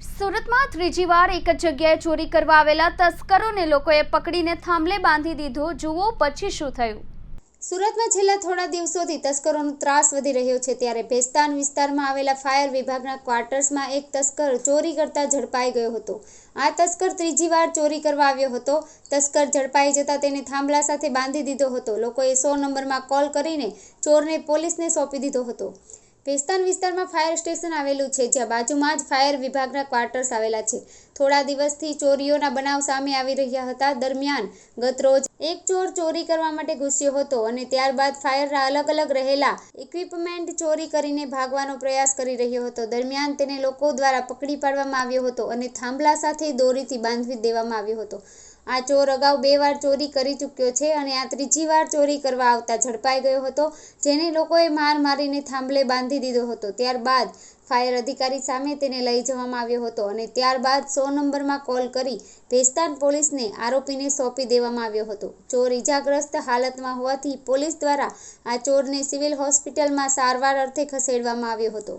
સુરતમાં ત્રીજી વાર એક જ જગ્યાએ ચોરી કરવા આવેલા તસ્કરોને લોકોએ પકડીને થાંભલે બાંધી દીધો. જુઓ પછી શું થયું. સુરતમાં છેલ્લા થોડા દિવસોથી તસ્કરોનો ત્રાસ વધી રહ્યો છે ત્યારે ભેસ્તાન વિસ્તારમાં આવેલા ફાયર વિભાગના ક્વાર્ટર્સમાં એક તસ્કર ચોરી કરતા ઝડપાઈ ગયો હતો. આ તસ્કર ત્રીજી વાર ચોરી કરવા આવ્યો હતો. તસ્કર ઝડપાઈ જતા તેને થાંભલા સાથે બાંધી દીધો હતો. લોકોએ સો નંબરમાં કોલ કરીને ચોરને પોલીસને સોંપી દીધો હતો. ભેસ્તાન વિસ્તારમાં ફાયર સ્ટેશન આવેલું છે, જ્યાં બાજુમાં જ ફાયર વિભાગના ક્વાર્ટર્સ આવેલા છે. થોડા દિવસથી ચોરીઓના બનાવ સામે આવી રહ્યા હતા. દરમિયાન ગતરોજ એક ચોર ચોરી કરવા માટે ઘૂસ્યો હતો અને ત્યારબાદ ફાયરના અલગ અલગ રહેલા ઇક્વિપમેન્ટ ચોરી કરીને ભાગવાનો પ્રયાસ કરી રહ્યો હતો. દરમિયાન તેને લોકો દ્વારા પકડી પાડવામાં આવ્યો હતો અને થાંભલા સાથે દોરીથી બાંધવી દેવામાં આવ્યો હતો. આ ચોર અગાઉ બે વાર ચોરી કરી ચૂક્યો છે અને આ ત્રીજી વાર ચોરી કરવા આવતા ઝડપાઈ ગયો હતો, જેને લોકોએ માર મારીને થાંભલે બાંધી દીધો હતો. ત્યારબાદ ફાયર અધિકારી સામે તેને લઈ જવામાં આવ્યો હતો અને ત્યારબાદ સો નંબરમાં કોલ કરી ભેસ્તાન પોલીસને આરોપીને સોંપી દેવામાં આવ્યો હતો. ચોર ઇજાગ્રસ્ત હાલતમાં હોવાથી પોલીસ દ્વારા આ ચોરને સિવિલ હોસ્પિટલમાં સારવાર અર્થે ખસેડવામાં આવ્યો હતો.